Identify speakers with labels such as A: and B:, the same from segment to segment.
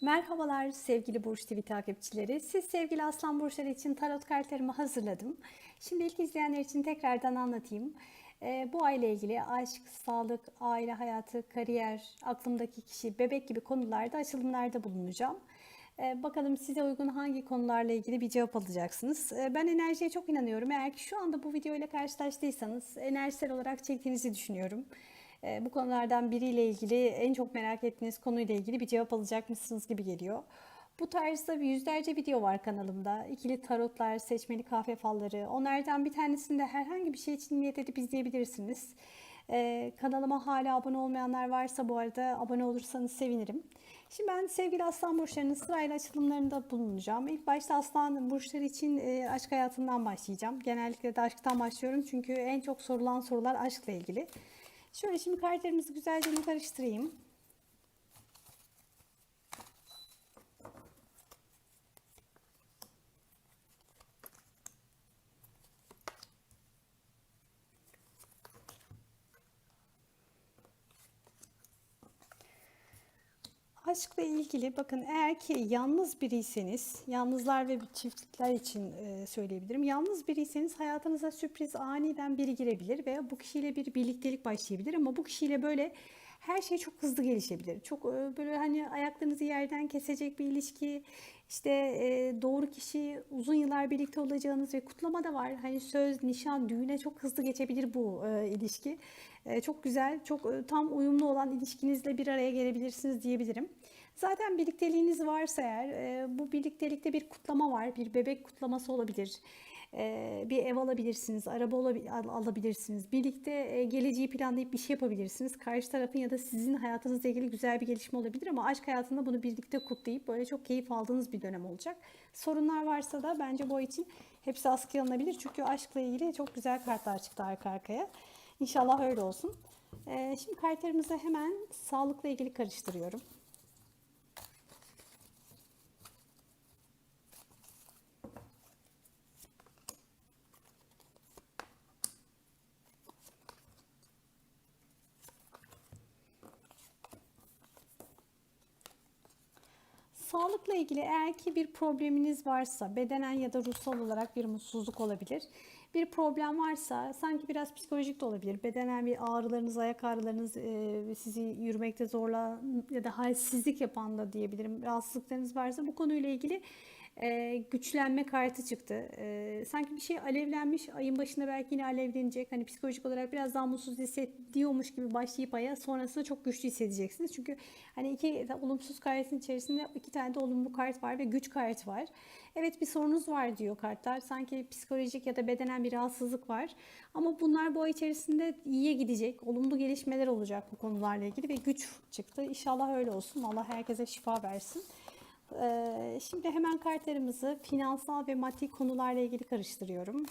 A: Merhabalar sevgili Burç TV takipçileri. Siz sevgili Aslan Burçları için tarot kartlarımı hazırladım. Şimdi ilk izleyenler için tekrardan anlatayım. Ee, bu ayla ilgili aşk, sağlık, aile hayatı, kariyer, aklımdaki kişi, bebek gibi konularda açılımlarda bulunacağım. Ee, bakalım size uygun hangi konularla ilgili bir cevap alacaksınız. Ee, ben enerjiye çok inanıyorum. Eğer ki şu anda bu video ile karşılaştıysanız enerjisel olarak çektiğinizi düşünüyorum. Ee, bu konulardan biriyle ilgili en çok merak ettiğiniz konuyla ilgili bir cevap alacakmışsınız gibi geliyor. Bu tarzda yüzlerce video var kanalımda. İkili tarotlar, seçmeli kahve falları. Onlardan bir tanesinde herhangi bir şey için niyet edip izleyebilirsiniz. Ee, kanalıma hala abone olmayanlar varsa bu arada abone olursanız sevinirim. Şimdi ben sevgili aslan burçlarının sırayla açılımlarında bulunacağım. İlk başta aslan burçları için e, aşk hayatından başlayacağım. Genellikle de aşktan başlıyorum çünkü en çok sorulan sorular aşkla ilgili. Şöyle şimdi kartlarımızı güzelce karıştırayım. Aşkla ilgili bakın eğer ki yalnız biriyseniz, yalnızlar ve çiftlikler için e, söyleyebilirim. Yalnız biriyseniz hayatınıza sürpriz aniden biri girebilir veya bu kişiyle bir birliktelik başlayabilir ama bu kişiyle böyle her şey çok hızlı gelişebilir. Çok e, böyle hani ayaklarınızı yerden kesecek bir ilişki, işte doğru kişi, uzun yıllar birlikte olacağınız ve kutlama da var. Hani söz, nişan, düğüne çok hızlı geçebilir bu ilişki. Çok güzel, çok tam uyumlu olan ilişkinizle bir araya gelebilirsiniz diyebilirim. Zaten birlikteliğiniz varsa eğer bu birliktelikte bir kutlama var, bir bebek kutlaması olabilir. Bir ev alabilirsiniz, araba alabilirsiniz. Birlikte geleceği planlayıp bir şey yapabilirsiniz. Karşı tarafın ya da sizin hayatınızla ilgili güzel bir gelişme olabilir ama aşk hayatında bunu birlikte kutlayıp böyle çok keyif aldığınız bir dönem olacak. Sorunlar varsa da bence bu için hepsi askıya alınabilir. Çünkü aşkla ilgili çok güzel kartlar çıktı arka arkaya. İnşallah öyle olsun. Şimdi kartlarımızı hemen sağlıkla ilgili karıştırıyorum. Sağlıkla ilgili eğer ki bir probleminiz varsa bedenen ya da ruhsal olarak bir mutsuzluk olabilir. Bir problem varsa sanki biraz psikolojik de olabilir. Bedenen bir ağrılarınız, ayak ağrılarınız e, sizi yürümekte zorla ya da halsizlik yapan da diyebilirim. Rahatsızlıklarınız varsa bu konuyla ilgili güçlenme kartı çıktı. Sanki bir şey alevlenmiş. Ayın başında belki yine alevlenecek. Hani psikolojik olarak biraz daha mutsuz hissediyormuş gibi başlayıp aya sonrasında çok güçlü hissedeceksiniz. Çünkü hani iki olumsuz kartın içerisinde iki tane de olumlu kart var ve güç kartı var. Evet bir sorunuz var diyor kartlar. Sanki psikolojik ya da bedenen bir rahatsızlık var. Ama bunlar bu ay içerisinde iyiye gidecek. Olumlu gelişmeler olacak bu konularla ilgili ve güç çıktı. İnşallah öyle olsun. Allah herkese şifa versin. Ee, Şimdi hemen kartlarımızı finansal ve maddi konularla ilgili karıştırıyorum.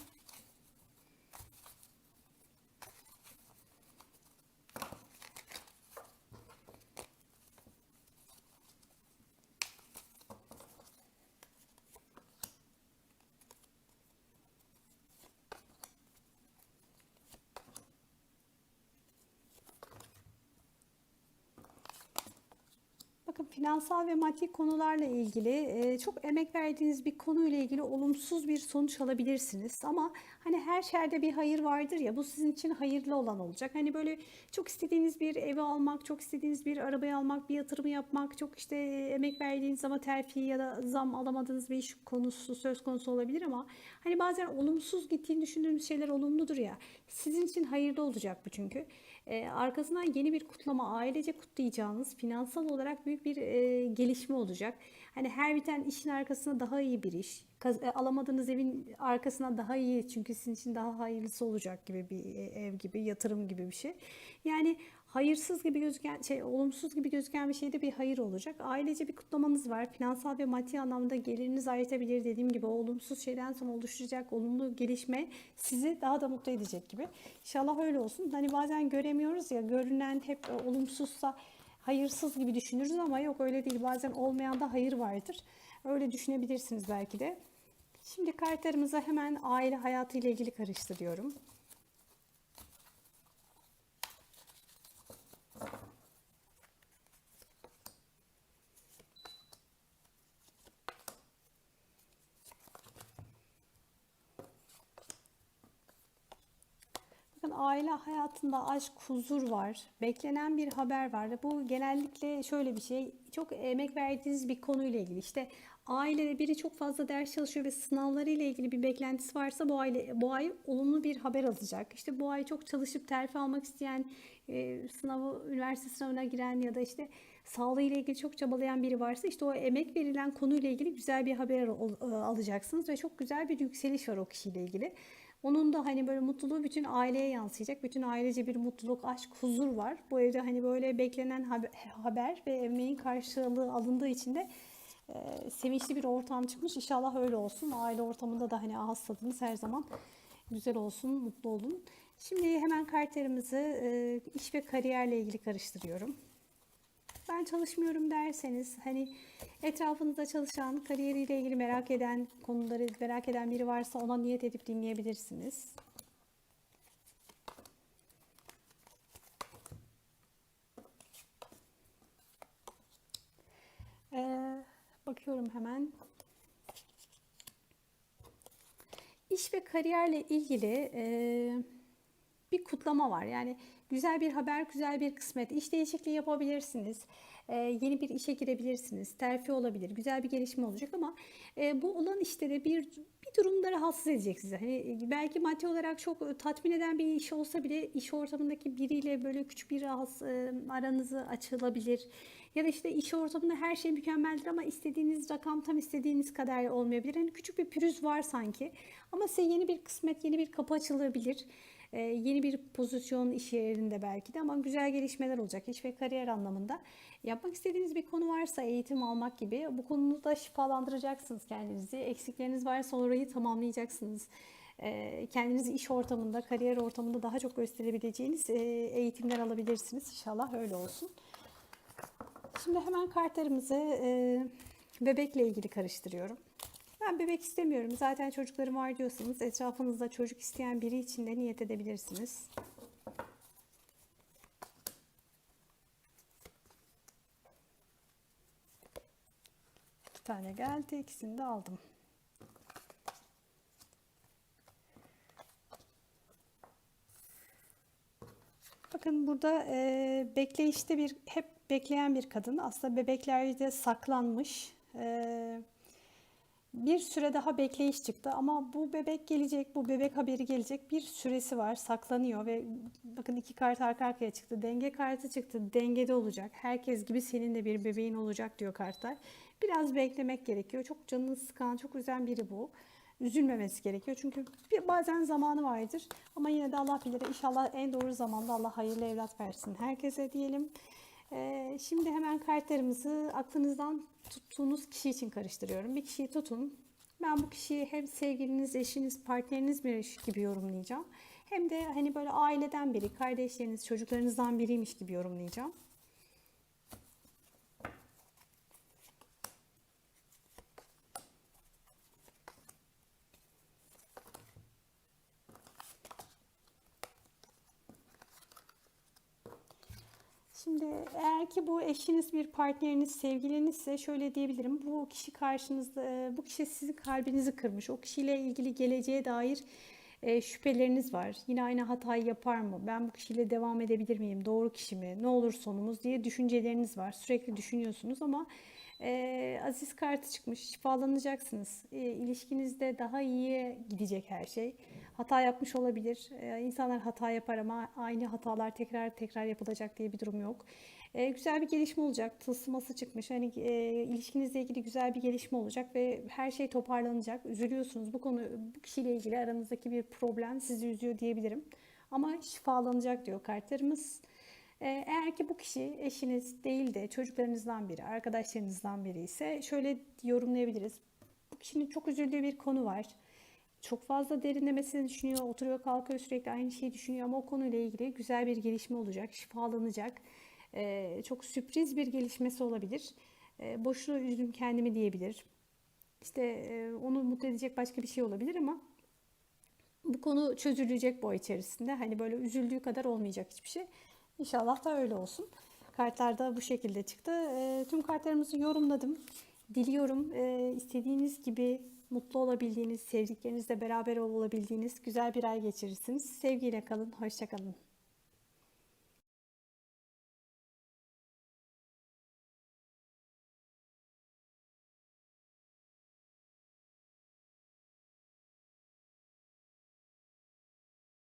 A: Finansal ve maddi konularla ilgili e, çok emek verdiğiniz bir konuyla ilgili olumsuz bir sonuç alabilirsiniz. Ama hani her şerde bir hayır vardır ya bu sizin için hayırlı olan olacak. Hani böyle çok istediğiniz bir evi almak, çok istediğiniz bir arabayı almak, bir yatırımı yapmak, çok işte emek verdiğiniz ama terfi ya da zam alamadığınız bir iş konusu söz konusu olabilir ama hani bazen olumsuz gittiğini düşündüğümüz şeyler olumludur ya. Sizin için hayırlı olacak bu çünkü. Ee, arkasından yeni bir kutlama, ailece kutlayacağınız finansal olarak büyük bir e, gelişme olacak. Hani her biten işin arkasına daha iyi bir iş, kaz- e, alamadığınız evin arkasına daha iyi çünkü sizin için daha hayırlısı olacak gibi bir e, ev gibi, yatırım gibi bir şey. Yani hayırsız gibi gözüken şey, olumsuz gibi gözüken bir şeyde bir hayır olacak. Ailece bir kutlamanız var. Finansal ve maddi anlamda geliriniz artabilir dediğim gibi olumsuz şeyden sonra oluşacak olumlu gelişme sizi daha da mutlu edecek gibi. İnşallah öyle olsun. Hani bazen göremiyoruz ya görünen hep olumsuzsa hayırsız gibi düşünürüz ama yok öyle değil. Bazen olmayan da hayır vardır. Öyle düşünebilirsiniz belki de. Şimdi kartlarımızı hemen aile hayatı ile ilgili karıştırıyorum. Aile hayatında aşk, huzur var. Beklenen bir haber var. Bu genellikle şöyle bir şey. Çok emek verdiğiniz bir konuyla ilgili. İşte ailede biri çok fazla ders çalışıyor ve sınavlarıyla ilgili bir beklentisi varsa bu aile bu ay olumlu bir haber alacak. İşte bu ay çok çalışıp terfi almak isteyen, e, sınavı üniversite sınavına giren ya da işte sağlığıyla ilgili çok çabalayan biri varsa işte o emek verilen konuyla ilgili güzel bir haber al- e, alacaksınız ve çok güzel bir yükseliş var o kişiyle ilgili. Onun da hani böyle mutluluğu bütün aileye yansıyacak. Bütün ailece bir mutluluk, aşk, huzur var. Bu evde hani böyle beklenen haber- ve emeğin karşılığı alındığı için de e, sevinçli bir ortam çıkmış. İnşallah öyle olsun. Aile ortamında da hani ağız tadınız her zaman güzel olsun, mutlu olun. Şimdi hemen kartlarımızı e, iş ve kariyerle ilgili karıştırıyorum. Ben çalışmıyorum derseniz hani etrafınızda çalışan, kariyeriyle ilgili merak eden konuları merak eden biri varsa ona niyet edip dinleyebilirsiniz. Ee, bakıyorum hemen. İş ve kariyerle ilgili e, bir kutlama var. Yani güzel bir haber, güzel bir kısmet. İş değişikliği yapabilirsiniz. E, yeni bir işe girebilirsiniz. Terfi olabilir. Güzel bir gelişme olacak ama e, bu olan işte de bir bir durumda rahatsız edecek sizi. Hani belki maddi olarak çok tatmin eden bir iş olsa bile iş ortamındaki biriyle böyle küçük bir rahatsız, e, aranızı açılabilir. Ya da işte iş ortamında her şey mükemmeldir ama istediğiniz rakam tam istediğiniz kadar olmayabilir. Hani küçük bir pürüz var sanki. Ama size yeni bir kısmet, yeni bir kapı açılabilir. Ee, yeni bir pozisyon iş yerinde belki de ama güzel gelişmeler olacak iş ve kariyer anlamında. Yapmak istediğiniz bir konu varsa eğitim almak gibi bu konuda şifalandıracaksınız kendinizi. Eksikleriniz varsa orayı tamamlayacaksınız. Ee, kendinizi iş ortamında, kariyer ortamında daha çok gösterebileceğiniz e, eğitimler alabilirsiniz. İnşallah öyle olsun. Şimdi hemen kartlarımızı e, bebekle ilgili karıştırıyorum. Ben bebek istemiyorum. Zaten çocuklarım var diyorsanız etrafınızda çocuk isteyen biri için de niyet edebilirsiniz. İki tane geldi. ikisini de aldım. Bakın burada e, bekleyişte bir hep bekleyen bir kadın. Aslında bebeklerde saklanmış. E, bir süre daha bekleyiş çıktı ama bu bebek gelecek, bu bebek haberi gelecek. Bir süresi var, saklanıyor ve bakın iki kart arka arkaya çıktı. Denge kartı çıktı, dengede olacak. Herkes gibi senin de bir bebeğin olacak diyor kartlar. Biraz beklemek gerekiyor. Çok canını sıkan, çok üzen biri bu. Üzülmemesi gerekiyor çünkü bazen zamanı vardır ama yine de Allah bilir. İnşallah en doğru zamanda Allah hayırlı evlat versin herkese diyelim. Ee, şimdi hemen kartlarımızı aklınızdan tuttuğunuz kişi için karıştırıyorum. Bir kişiyi tutun. Ben bu kişiyi hem sevgiliniz, eşiniz, partneriniz gibi yorumlayacağım. Hem de hani böyle aileden biri, kardeşleriniz, çocuklarınızdan biriymiş gibi yorumlayacağım. Şimdi eğer ki bu eşiniz bir partneriniz, sevgilinizse şöyle diyebilirim. Bu kişi karşınızda, e, bu kişi sizin kalbinizi kırmış. O kişiyle ilgili geleceğe dair e, şüpheleriniz var. Yine aynı hatayı yapar mı? Ben bu kişiyle devam edebilir miyim? Doğru kişi mi? Ne olur sonumuz diye düşünceleriniz var. Sürekli düşünüyorsunuz ama e, Aziz kartı çıkmış. Şifalanacaksınız. E, ilişkinizde daha iyi gidecek her şey. Hata yapmış olabilir. E, insanlar hata yapar ama aynı hatalar tekrar tekrar yapılacak diye bir durum yok. E, güzel bir gelişme olacak. Tılsıması çıkmış. Hani e, ilişkinizle ilgili güzel bir gelişme olacak ve her şey toparlanacak. Üzülüyorsunuz. Bu konu bu kişiyle ilgili aranızdaki bir problem sizi üzüyor diyebilirim. Ama şifalanacak diyor kartlarımız. Ee, Eğer ki bu kişi eşiniz değil de çocuklarınızdan biri, arkadaşlarınızdan biri ise şöyle yorumlayabiliriz. Bu kişinin çok üzüldüğü bir konu var. Çok fazla derinlemesine düşünüyor, oturuyor kalkıyor sürekli aynı şeyi düşünüyor ama o konuyla ilgili güzel bir gelişme olacak, şifalanacak. Ee, çok sürpriz bir gelişmesi olabilir. Ee, boşuna üzdüm kendimi diyebilir. İşte e, onu mutlu edecek başka bir şey olabilir ama bu konu çözülecek bu ay içerisinde. Hani böyle üzüldüğü kadar olmayacak hiçbir şey. İnşallah da öyle olsun. Kartlar da bu şekilde çıktı. E, tüm kartlarımızı yorumladım. Diliyorum e, istediğiniz gibi mutlu olabildiğiniz, sevdiklerinizle beraber olabildiğiniz güzel bir ay geçirirsiniz. Sevgiyle kalın, hoşça kalın.